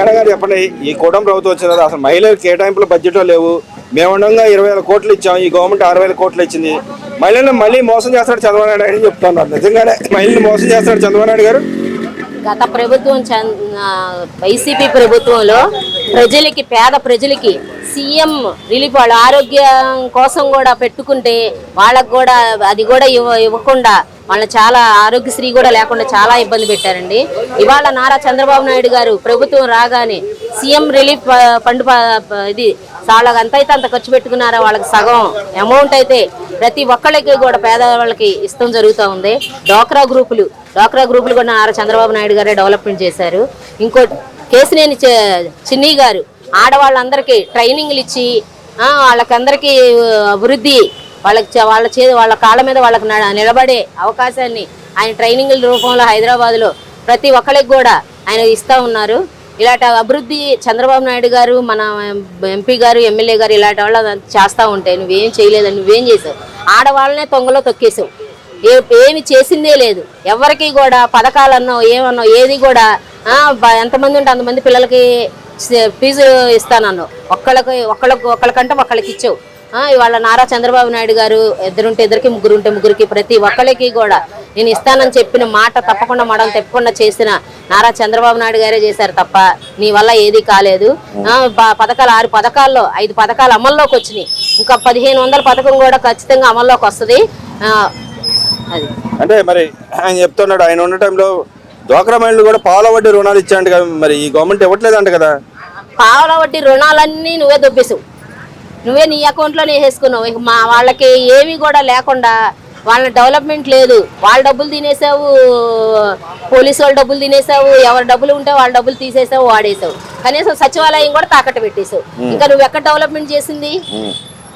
Madam గారు చెప్పండి ఈ కూటమి ప్రభుత్వం వచ్చిన తర్వాత అసలు మహిళలు కేటాయింపుల బడ్జెట్లో లేవు. మేము ఉండగా ఇరవై వేల కోట్లు ఇచ్చాం ఈ గవర్నమెంట్ ఆరు వేల కోట్లు ఇచ్చింది. మహిళలను మళ్ళీ మోసం చేస్తాడు చంద్రబాబు నాయుడు అని చెప్తున్నారు. నిజంగానే మహిళలు మోసం చేస్తాడు చంద్రబాబు నాయుడు గారు? గత ప్రభుత్వం వైసీపీ ప్రభుత్వంలో ప్రజలకి పేద ప్రజలకి సీఎం రిలీఫ్ వాళ్ళ ఆరోగ్యం కోసం కూడా పెట్టుకుంటే వాళ్ళకు కూడా అది కూడా ఇవ్వ ఇవ్వకుండా వాళ్ళ చాలా ఆరోగ్యశ్రీ కూడా లేకుండా చాలా ఇబ్బంది పెట్టారండి. ఇవాళ నారా చంద్రబాబు నాయుడు గారు ప్రభుత్వం రాగానే సీఎం రిలీఫ్ ఫండ్ ఇది వాళ్ళకి అంత అయితే అంత ఖర్చు పెట్టుకున్నారా? వాళ్ళకి సగం అమౌంట్ అయితే ప్రతి ఒక్కళ్ళకి కూడా పేదవాళ్ళకి ఇష్టం జరుగుతూ ఉంది. డోక్రా గ్రూపులు డోక్రా గ్రూపులు కూడా నారా చంద్రబాబు నాయుడు గారే డెవలప్మెంట్ చేశారు. ఇంకో కేసినేని చిన్ని గారు ఆడవాళ్ళందరికీ ట్రైనింగ్లు ఇచ్చి వాళ్ళకందరికీ అభివృద్ధి వాళ్ళకి వాళ్ళ చే వాళ్ళ కాళ్ళ మీద వాళ్ళకి నిలబడే అవకాశాన్ని ఆయన ట్రైనింగ్ల రూపంలో హైదరాబాద్లో ప్రతి ఒక్కరికి కూడా ఆయన ఇస్తూ ఉన్నారు. ఇలాంటి అభివృద్ధి చంద్రబాబు నాయుడు గారు మన ఎంపీ గారు ఎమ్మెల్యే గారు ఇలాంటి వాళ్ళు చేస్తూ ఉంటాయి నువ్వేం చేయలేదని నువ్వేం చేసావు? ఆడవాళ్ళనే తొంగలో తొక్కేసావు. ఏ ఏమి చేసిందే లేదు. ఎవరికి కూడా పథకాలన్నో ఏమన్నో ఏది కూడా ఎంతమంది ఉంటే అంతమంది పిల్లలకి ఫీజు ఇస్తానన్నావు. ఒక్కళ్ళకి ఒక్కళ్ళకి ఒక్కళ్ళకంటే ఒక్కళ్ళకి ఇచ్చావు. ఇవాళ నారా చంద్రబాబు నాయుడు గారు ఇద్దరుంటే ఇద్దరికి ముగ్గురు ఉంటే ముగ్గురికి ప్రతి ఒక్కళ్ళకి కూడా నేను ఇస్తానని చెప్పిన మాట తప్పకుండా మడం తప్పకుండా చేసిన నారా చంద్రబాబు నాయుడు గారే చేశారు తప్ప నీ వల్ల ఏది కాలేదు. పథకాలు ఆరు పథకాల్లో ఐదు పథకాలు అమల్లోకి వచ్చినాయి. ఇంకా పదిహేను వందల పథకం కూడా ఖచ్చితంగా అమల్లోకి వస్తుంది. అది. అంటే మరి ఆయన చెప్తున్నాడు ఆయన ఉన్న టైంలో డ్వాక్రా మహిళలు కూడా పాల వడ్డీ రుణాలు ఇచ్చాయంట కదా మరి ఈ గవర్నమెంట్ ఇవ్వట్లేదంట కదా. పావుల వడ్డీ రుణాలన్నీ నువ్వే దొబ్బేసావు. నువ్వే నీ అకౌంట్లోనే వేసుకున్నావు ఇక మా వాళ్ళకి ఏమీ కూడా లేకుండా వాళ్ళ డెవలప్మెంట్ లేదు. వాళ్ళ డబ్బులు తినేసావు పోలీసు వాళ్ళ డబ్బులు తినేసావు ఎవరి డబ్బులు ఉంటే వాళ్ళ డబ్బులు తీసేసావు వాడేసావు. కనీసం సచివాలయం కూడా తాకట్టు పెట్టేసావు ఇంకా నువ్వు ఎక్కడ డెవలప్మెంట్ చేసింది?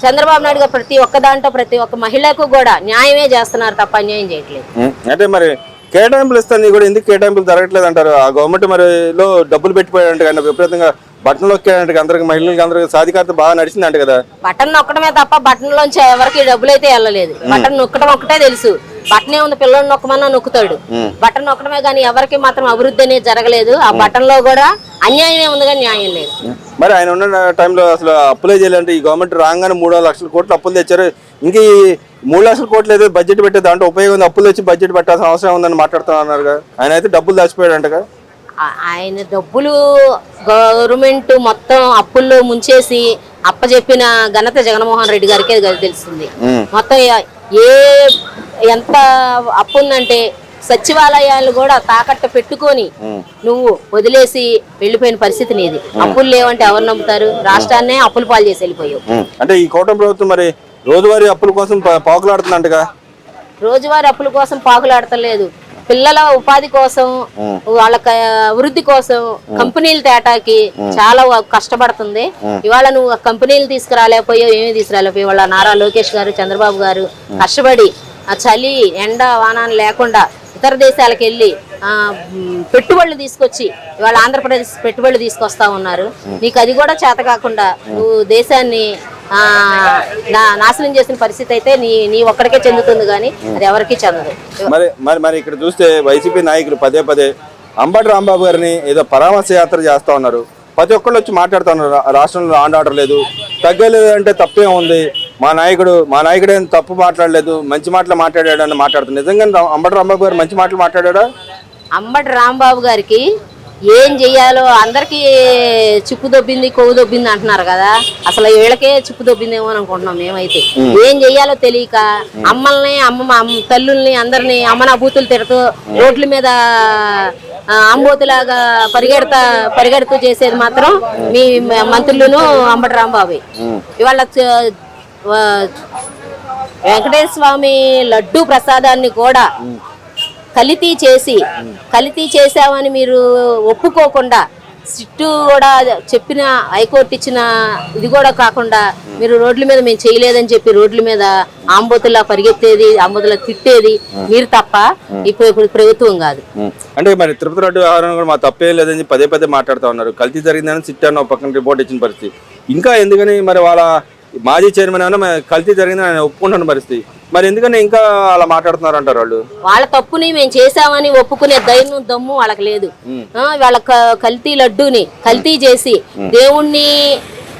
చంద్రబాబు నాయుడు గారు ప్రతి ఒక్క దాంట్లో ప్రతి ఒక్క మహిళకు కూడా న్యాయమే చేస్తున్నారు తప్ప అన్యాయం చేయట్లేదు. అంటే మరి కేటాయింపులు ఇస్తాను కూడా ఎందుకు కేటాయింపులు జరగట్లేదు అంటారు? ఆ గవర్నమెంట్ మరి లో డబ్బులు పెట్టిపోయాడంట విపరీతంగా బట్టలు నొక్కాడంట అందరికి మహిళలకి అందరికి సాధికారత బాగా నడిచిందంట కదా. బటన్ నొక్కడమే తప్ప బటన్ లోంచి ఎవరికి డబ్బులు అయితే వెళ్ళలేదు. బటన్ నొక్కడం ఒక్కటే తెలుసు. బటనే ఉంది పిల్లలు నొక్కమన్నా నొక్కుతాడు. బటన్ నొక్కడమే కానీ ఎవరికి మాత్రం అభివృద్ధి అనేది జరగలేదు. ఆ బటన్లో కూడా అన్యాయమే ఉంది కానీ న్యాయం లేదు. మరి ఆయన ఉన్న టైంలో అసలు అప్పులే చేయాలంటే ఈ గవర్నమెంట్ రాగానే మూడు లక్షల కోట్లు అప్పులు తెచ్చారు. ఇంక ఈ మూడు లక్షల కోట్లు ఏదో బడ్జెట్ పెట్టే దాంట్లో ఉపయోగం అప్పులు తెచ్చి బడ్జెట్ పెట్టాల్సిన అవసరం ఉందని మాట్లాడుతున్నారు ఆయన అయితే డబ్బులు దాచిపోయాడంట ఆ- ఆయన డబ్బులు గవర్నమెంట్ మొత్తం అప్పుల్లో ముంచేసి అప్పచెప్పిన ఘనత జగన్మోహన్ రెడ్డి గారికే అది తెలిసింది మొత్తం ఏ- ఎంత అప్పు ఉందంటే సచివాలయాలు కూడా తాకట్టు పెట్టుకొని నువ్వు వదిలేసి వెళ్ళిపోయిన పరిస్థితి నీది. అప్పులు లేవంటే ఎవరు నమ్ముతారు? రాష్ట్రాన్నే అప్పులు పాలు చేసి వెళ్ళిపోయావు అంటే ఈ కూటమి ప్రభుత్వం మరి రోజువారీ అప్పుల కోసం పాకులాడుతుందంటగా? రోజువారీ అప్పుల కోసం పాకులాడతలేదు. పిల్లల ఉపాధి కోసం వాళ్ళ అభివృద్ధి కోసం కంపెనీల తేటాకి చాలా కష్టపడుతుంది. ఇవాళ నువ్వు కంపెనీలు తీసుకురాలేకపోయావు ఏమీ తీసుకురాలేకపోయావు. వాళ్ళ నారా లోకేష్ గారు చంద్రబాబు గారు కష్టపడి ఆ చలి ఎండ వాన లేకుండా ఇతర దేశాలకు వెళ్ళి పెట్టుబడులు తీసుకొచ్చి ఇవాళ ఆంధ్రప్రదేశ్ పెట్టుబడులు తీసుకొస్తా ఉన్నారు. నీకు అది కూడా చేత కాకుండా నువ్వు దేశాన్ని నాశనం చేసిన పరిస్థితి అయితే నీ నీ ఒక్కడికే చెందుతుంది కానీ అది ఎవరికీ చెందదు. మరి మరి మరి ఇక్కడ చూస్తే వైసీపీ నాయకులు పదే పదే అంబటి రాంబాబు గారిని ఏదో పరామర్శ యాత్ర చేస్తా ఉన్నారు. ప్రతి ఒక్కళ్ళు వచ్చి మాట్లాడుతూ ఉన్నారు. రాష్ట్రంలో ఆండ ఆర్డర్ లేదు. తగ్గలేదు అంటే తప్పే ఉంది? మా నాయకుడు మా నాయకుడు ఏం తప్పు మాట్లాడలేదు మంచి మాటలు మాట్లాడాడు అని మాట్లాడుతున్నారు నిజంగా అంబటి రాంబాబు గారు మంచి మాటలు మాట్లాడా అంబటి రాంబాబు గారికి ఏం చెయ్యాలో అందరికీ చిప్పు దొబ్బింది కొవ్వు దొబ్బింది అంటున్నారు కదా. అసలు వీళ్ళకే చిప్పు దొబ్బిందేమో అని అనుకుంటున్నాం మేమైతే. ఏం చెయ్యాలో తెలియక అమ్మల్ని అమ్మ తల్లుల్ని అందరిని అమ్మన బూతులు తిడుతూ రోడ్ల మీద అంబోతులాగా పరిగెడతా పరిగెడుతూ చేసేది మాత్రం మీ మంత్రులను అంబటి రాంబాబు ఇవాళ వెంకటేశ్వర స్వామి లడ్డు ప్రసాదాన్ని కూడా కలితీ చేసి కలితీ చేశామని మీరు ఒప్పుకోకుండా సిట్టు కూడా చెప్పిన హైకోర్టు ఇచ్చిన ఇది కూడా కాకుండా మీరు రోడ్ల మీద మేము చేయలేదని చెప్పి రోడ్ల మీద ఆంబోతులా పరిగెత్తేది ఆంబోతులా తిట్టేది మీరు తప్ప ఇప్పుడు ఇప్పుడు ప్రభుత్వం కాదు. అంటే మరి తిరుపతి రోడ్డు వ్యవహారం కూడా మా తప్పే లేదని పదే పదే మాట్లాడుతూ ఉన్నారు. కల్తీ జరిగిందని సిట్టాను ఒక పక్కన రిపోర్ట్ ఇచ్చిన పరిస్థితి. ఇంకా ఎందుకని మరి వాళ్ళ మాజీ చైర్మన్ ఏమైనా కల్తీ జరిగిందని ఆయన ఒప్పుకుంటున్న పరిస్థితి? మరి ఎందుకని ఇంకా అలా మాట్లాడుతున్నారు అంటారు వాళ్ళు? వాళ్ళ తప్పుని మేము చేసామని ఒప్పుకునే ధైర్యం దమ్ము వాళ్ళకి లేదు. ఆ, వాళ్ళ కల్తీ లడ్డూని కల్తీ చేసి దేవుణ్ణి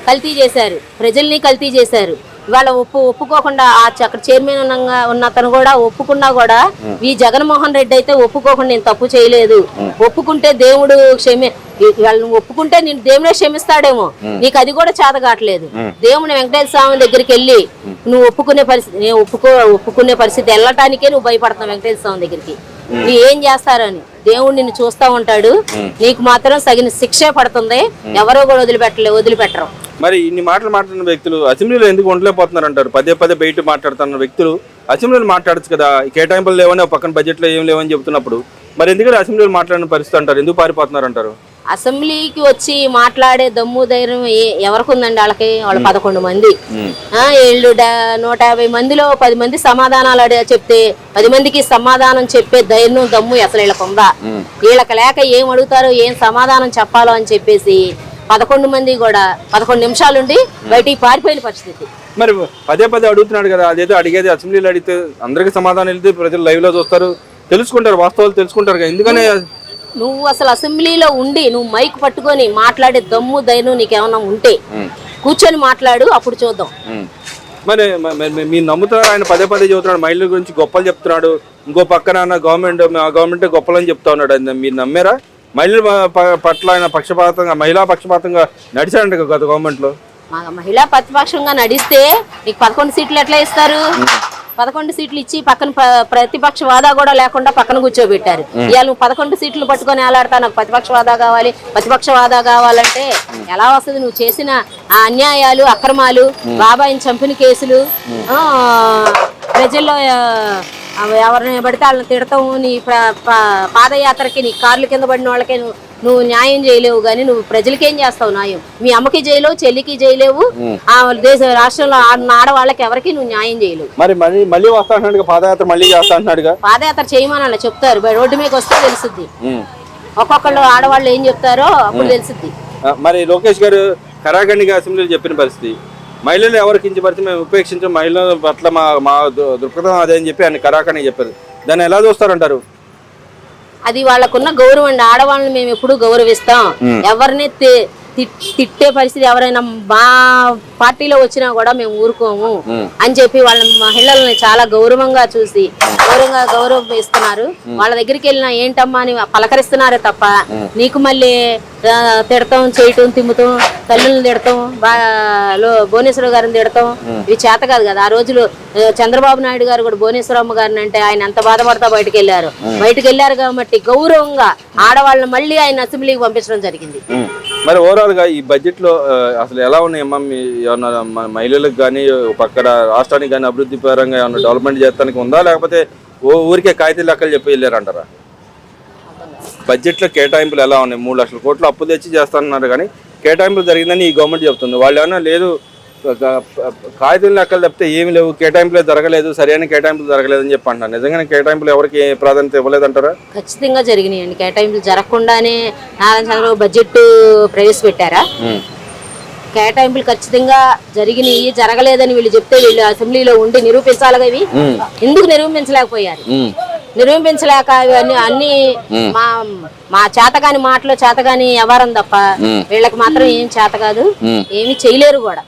కల్తీ చేశారు. ప్రజల్ని కల్తీ చేశారు. వాళ్ళ ఒప్పు ఒప్పుకోకుండా ఆ అక్కడ చైర్మన్ ఉన్న అతను కూడా ఒప్పుకున్నా కూడా ఈ జగన్మోహన్ రెడ్డి అయితే ఒప్పుకోకుండా నేను తప్పు చేయలేదు. ఒప్పుకుంటే దేవుడు క్షమి ఈ- వాళ్ళని ఒప్పుకుంటే నేను దేవుడే క్షమిస్తాడేమో. నీకు అది కూడా చేత కావట్లేదు. దేవుని వెంకటేశ్వర స్వామి దగ్గరికి వెళ్ళి నువ్వు ఒప్పుకునే పరిస్థితి నేను ఒప్పుకో ఒప్పుకునే పరిస్థితి వెళ్ళటానికే నువ్వు భయపడతావు వెంకటేశ్వర స్వామి దగ్గరికి. నువ్వు ఏం చేస్తారని? దేవుడు నిన్ను చూస్తా ఉంటాడు. నీకు మాత్రం సగిన శిక్షే పడుతుంది. ఎవరో కూడా వదిలిపెట్టలే వదిలిపెట్టరు. మరి ఇన్ని మాటలు మాట్లాడిన వ్యక్తులు అసెంబ్లీలో ఎందుకు ఉండలేకపోతున్నారు అంటారు? పదే పదే బయట మాట్లాడుతున్న వ్యక్తులు అసెంబ్లీలో మాట్లాడచ్చు కదా కేటాయింపులు లేవని పక్కన బడ్జెట్లో ఏం లేవని చెప్తున్నప్పుడు మరి ఎందుకంటే అసెంబ్లీలో మాట్లాడిన పరిస్థితి అంటారు? ఎందుకు పారిపోతున్నారు అంటారు? అసెంబ్లీకి వచ్చి మాట్లాడే దమ్ము ధైర్యం ఎవరికి ఉందండి వాళ్ళకి? వాళ్ళు పదకొండు మంది. వీళ్ళు డా- నూట యాభై మందిలో పది మంది సమాధానాలు అడిగా చెప్తే పది మందికి సమాధానం చెప్పే ధైర్యం దమ్ము అసలు వీళ్ళకి ఉందా వీళ్ళకి లేక ఏం అడుగుతారో ఏం సమాధానం చెప్పాలో అని చెప్పేసి పదకొండు మంది కూడా పదకొండు నిమిషాలుండి బయటికి పారిపోయిన పరిస్థితి. మరి పదే పదే అడుగుతున్నాడు కదా అదేదో అడిగేది అసెంబ్లీలో అడిగితే అందరికీ సమాధానం వెళ్తే ప్రజలు లైవ్లో చూస్తారు. తెలుసుకుంటారు వాస్తవాలు తెలుసుకుంటారు కదా ఎందుకని నువ్వు అసలు అసెంబ్లీలో ఉండి నువ్వు మైక్ పట్టుకొని మాట్లాడే దమ్ము ధైర్యం నీకేమన్నా ఉంటే కూర్చొని మాట్లాడు అప్పుడు చూద్దాం. మరి మరి నమ్ముతారు ఆయన పదే పదే చెబుతున్నాడు మహిళల గురించి గొప్పలు చెప్తున్నాడు ఇంకో పక్కన గవర్నమెంట్ గవర్నమెంట్ గొప్పలని చెప్తా ఉన్నాడు మీరు నమ్మారా? మహిళల పట్ల ఆయన పక్షపాతంగా మహిళా పక్షపాతంగా నడిచాడంట గత గవర్నమెంట్లో మా మహిళా ప్రతిపక్షంగా నడిస్తే నీకు పదకొండు సీట్లు ఎట్లా ఇస్తారు? పదకొండు సీట్లు ఇచ్చి పక్కన ప్ర- ప్రతిపక్ష వాదా కూడా లేకుండా పక్కన కూర్చోబెట్టారు. ఇవాళ నువ్వు పదకొండు సీట్లు పట్టుకొని ఎలాడతా నాకు ప్రతిపక్ష వాదా కావాలి. ప్రతిపక్ష వాదా కావాలంటే ఎలా వస్తుంది? నువ్వు చేసిన ఆ అన్యాయాలు అక్రమాలు బాబాయిని చంపిన కేసులు ప్రజల్లో ఎవరిని పడితే వాళ్ళని తిడతాం నీ పాదయాత్రకి నీ కార్లు కింద పడిన వాళ్ళకే నువ్వు నువ్వు న్యాయం చేయలేవు కానీ నువ్వు ప్రజలకేం చేస్తావు న్యాయం? మీ అమ్మకి చేయలేవు చెల్లికి చేయలేవు ఆ దేశ రాష్ట్రంలో ఆడవాళ్ళకి ఎవరికి నువ్వు న్యాయం చేయలేవు. మరి మళ్ళీ వస్తా పాదయాత్ర మళ్ళీ చేస్తా పాదయాత్ర చేయమని అలా చెప్తారు రోడ్డు మీదకి వస్తే తెలుసుద్ది. ఉమ్. ఒక్కొక్కళ్ళు ఆడవాళ్ళు ఏం చెప్తారో అప్పుడు తెలుసుద్ది. ఆ, మరి లోకేష్ గారు కరాఖండిగా అసెంబ్లీలో చెప్పిన పరిస్థితి? మహిళలు ఎవరు కించపడితే మేము ఉపేక్షించాం మహిళల పట్ల మా మా దృక్పథం అదే అని చెప్పి ఆయన కరాఖండిగా చెప్పారు. దాన్ని ఎలా చూస్తారంటారు? అది వాళ్ళకున్న గౌరవం అండి. ఆడవాళ్ళని మేము ఎప్పుడు గౌరవిస్తాం. ఎవరిని తిట్టే పరిస్థితి ఎవరైనా మా పార్టీలో వచ్చినా కూడా మేము ఊరుకోము అని చెప్పి వాళ్ళ మహిళల్ని చాలా గౌరవంగా చూసి గౌరవంగా గౌరవం ఇస్తున్నారు వాళ్ళ దగ్గరికి వెళ్ళినా ఏంటమ్మా అని పలకరిస్తున్నారే తప్ప నీకు మళ్ళీ తిడతాం చేయటం తిమ్ముతాం తల్లుల్ని తిడతాం భువనేశ్వర గారిని తిడతాం. ఇవి చేత కాదు కదా. ఆ రోజులు చంద్రబాబు నాయుడు గారు కూడా భువనేశ్వరమ్మ గారిని అంటే ఆయన ఎంత బాధపడతా బయటకు వెళ్ళారు. బయటకు వెళ్ళారు కాబట్టి గౌరవంగా ఆడవాళ్ళని మళ్ళీ ఆయన అసెంబ్లీకి పంపించడం జరిగింది. మరి ఓవరాల్గా ఈ బడ్జెట్లో అసలు ఎలా ఉన్నాయమ్మా మీ ఏమన్నా మహిళలకు కానీ పక్కన రాష్ట్రానికి కానీ అభివృద్ధి పరంగా ఏమన్నా డెవలప్మెంట్ చేస్తానికి ఉందా? లేకపోతే ఓ ఊరికే కాగితాలు లెక్కలు చెప్పి వెళ్ళారంటారా? బడ్జెట్లో కేటాయింపులు ఎలా ఉన్నాయి? మూడు లక్షల కోట్లు అప్పు తెచ్చి చేస్తానన్నారు కానీ కేటాయింపులు జరిగిందని ఈ గవర్నమెంట్ చెప్తుంది. వాళ్ళు ఏమన్నా లేదు కాగితం లెక్కలు తప్పితే ఏమి లేవు. కేటాయింపులే జరగలేదు. సరైన కేటాయింపులు జరగలేదు అని చెప్పి అంటున్నారు. నిజంగానే కేటాయింపులు ఎవరికి ప్రాధాన్యత ఇవ్వలేదంటారా? ఖచ్చితంగా జరిగినాయండి. కేటాయింపులు జరగకుండానే నారా చంద్రబాబు బడ్జెట్ ప్రవేశపెట్టారా? కేటాయింపులు ఖచ్చితంగా జరిగినాయి జరగలేదని వీళ్ళు చెప్తే వీళ్ళు అసెంబ్లీలో ఉండి నిరూపించాలిగా ఇవి. ఎందుకు నిరూపించలేకపోయారు? నిరూపించలేక ఇవన్నీ అన్ని మా మా చేతగాని మాటలు చేతగాని వ్యవహారం తప్ప వీళ్ళకి మాత్రం ఏం చేత కాదు. ఏమి చేయలేరు కూడా.